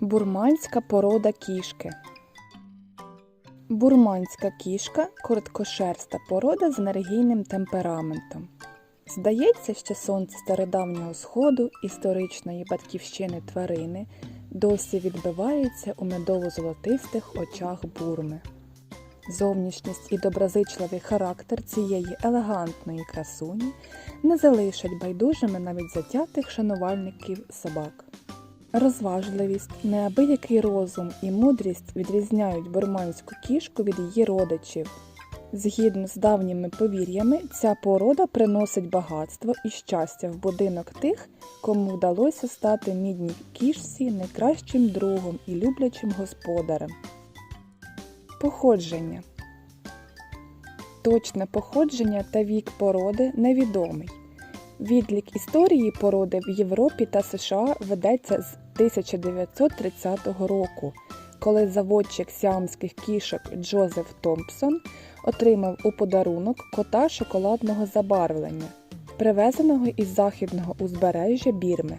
Бурманська порода кішки. Бурманська кішка короткошерста порода з енергійним темпераментом. Здається, що сонце стародавнього сходу історичної батьківщини тварини досі відбивається у медово-золотистих очах бурми. Зовнішність і доброзичливий характер цієї елегантної красуні не залишать байдужими навіть затятих шанувальників собак. Розважливість, неабиякий розум і мудрість відрізняють бурманську кішку від її родичів. Згідно з давніми повір'ями, ця порода приносить багатство і щастя в будинок тих, кому вдалося стати мідній кішці найкращим другом і люблячим господарем. Походження Точне походження та вік породи невідомий. Відлік історії породи в Європі та США ведеться з 1930 року, коли заводчик сіамських кішок Джозеф Томпсон отримав у подарунок кота шоколадного забарвлення, привезеного із західного узбережжя Бірми.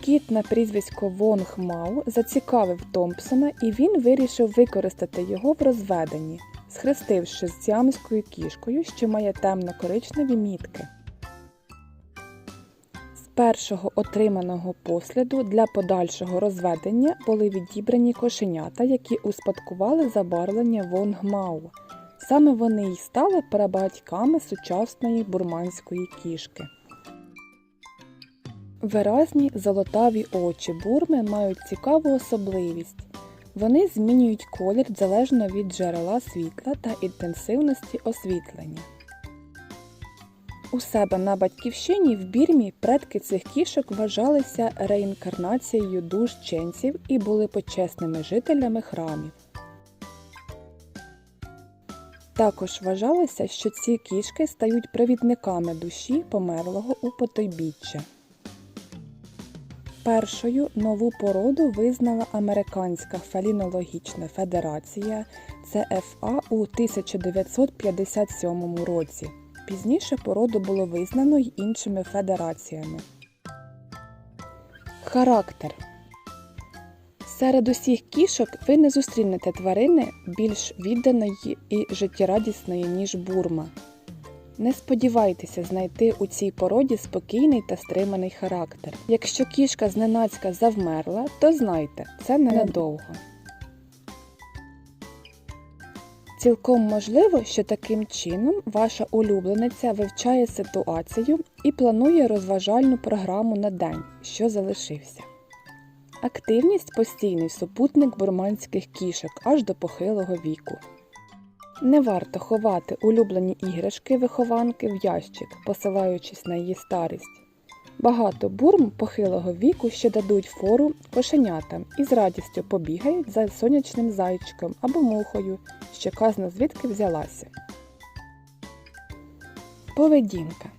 Кіт на прізвисько Вонг Мау зацікавив Томпсона і він вирішив використати його в розведенні, схрестивши з сіамською кішкою, що має темно-коричневі мітки. Першого отриманого посліду для подальшого розведення були відібрані кошенята, які успадкували забарвлення Вонг Мау. Саме вони й стали прабатьками сучасної бурманської кішки. Виразні золотаві очі бурми мають цікаву особливість. Вони змінюють колір залежно від джерела світла та інтенсивності освітлення. У себе на батьківщині в Бірмі предки цих кішок вважалися реінкарнацією душ ченців і були почесними жителями храмів. Також вважалося, що ці кішки стають провідниками душі померлого у потойбіччя. Першою нову породу визнала Американська фелінологічна федерація ЦФА у 1957 році. Пізніше породу було визнано й іншими федераціями. Характер Серед усіх кішок ви не зустрінете тварини більш відданої і життєрадісної, ніж бурма. Не сподівайтеся знайти у цій породі спокійний та стриманий характер. Якщо кішка зненацька завмерла, то знайте, це ненадовго. Цілком можливо, що таким чином ваша улюблениця вивчає ситуацію і планує розважальну програму на день, що залишився. Активність постійний супутник бурманських кішок аж до похилого віку. Не варто ховати улюблені іграшки вихованки в ящик, посилаючись на її старість. Багато бурм похилого віку ще дадуть фору кошенятам і з радістю побігають за сонячним зайчиком або мухою, що казна звідки взялася. Поведінка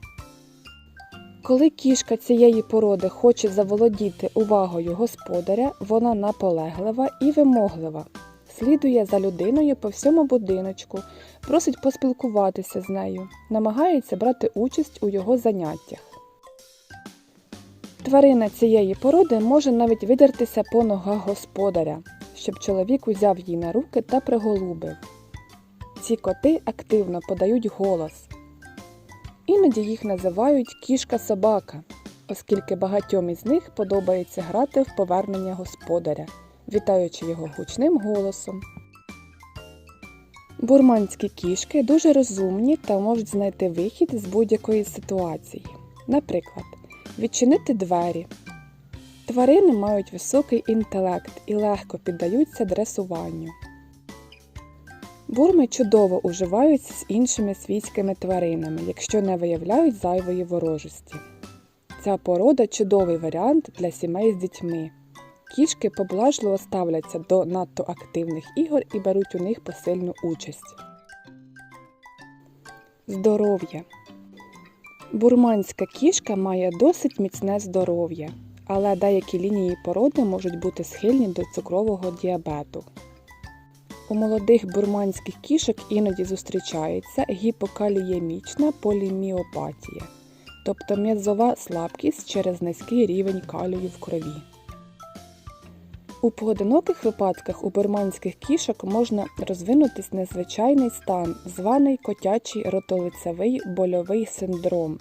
Коли кішка цієї породи хоче заволодіти увагою господаря, вона наполеглива і вимоглива. Слідує за людиною по всьому будиночку, просить поспілкуватися з нею, намагається брати участь у його заняттях. Тварина цієї породи може навіть видертися по ногах господаря, щоб чоловік узяв її на руки та приголубив. Ці коти активно подають голос. Іноді їх називають кішка-собака, оскільки багатьом із них подобається грати в повернення господаря вітаючи його гучним голосом. Бурманські кішки дуже розумні та можуть знайти вихід з будь-якої ситуації. Наприклад, відчинити двері. Тварини мають високий інтелект і легко піддаються дресуванню. Бурми чудово уживаються з іншими свійськими тваринами, якщо не виявляють зайвої ворожості. Ця порода чудовий варіант для сімей з дітьми. Кішки поблажливо ставляться до надто активних ігор і беруть у них посильну участь. Здоров'я Бурманська кішка має досить міцне здоров'я, але деякі лінії породи можуть бути схильні до цукрового діабету. У молодих бурманських кішок іноді зустрічається гіпокаліємічна поліміопатія. тобто м'язова слабкість через низький рівень калію в крові. У поодиноких випадках у бурманських кішок можна розвинутись незвичайний стан, званий котячий ротолицевий больовий синдром.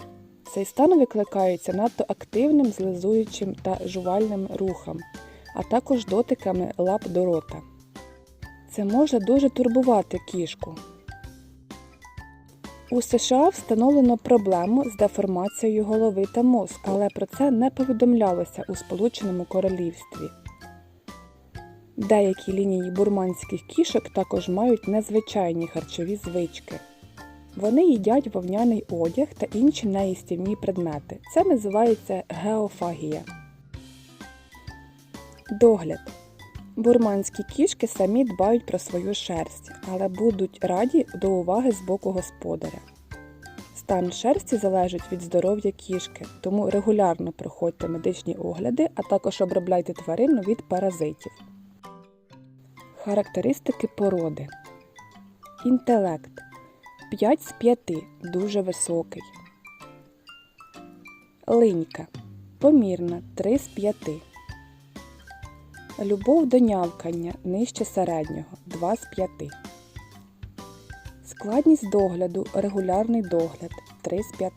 Цей стан викликається надто активним злизуючим та жувальним рухом, а також дотиками лап до рота. Це може дуже турбувати кішку. У США встановлено проблему з деформацією голови та мозку, але про це не повідомлялося у Сполученому Королівстві. Деякі лінії бурманських кішок також мають незвичайні харчові звички. Вони їдять вовняний одяг та інші неїстівні предмети. Це називається геофагія. Догляд. Бурманські кішки самі дбають про свою шерсть, але будуть раді до уваги з боку господаря. Стан шерсті залежить від здоров'я кішки, тому регулярно проходьте медичні огляди, а також обробляйте тварину від паразитів. Характеристики породи. Інтелект 5 з 5 дуже високий. Линька помірна 3 з 5. Любов до нявкання нижче середнього 2 з 5. Складність догляду регулярний догляд 3 з 5.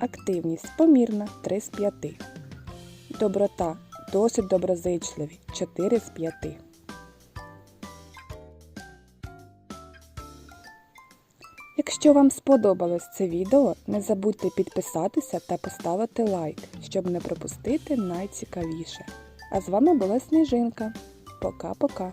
Активність помірна 3 з 5. Доброта досить доброзичливі 4 з 5. Якщо вам сподобалось це відео, не забудьте підписатися та поставити лайк, щоб не пропустити найцікавіше. А з вами була Сніжинка. Пока-пока!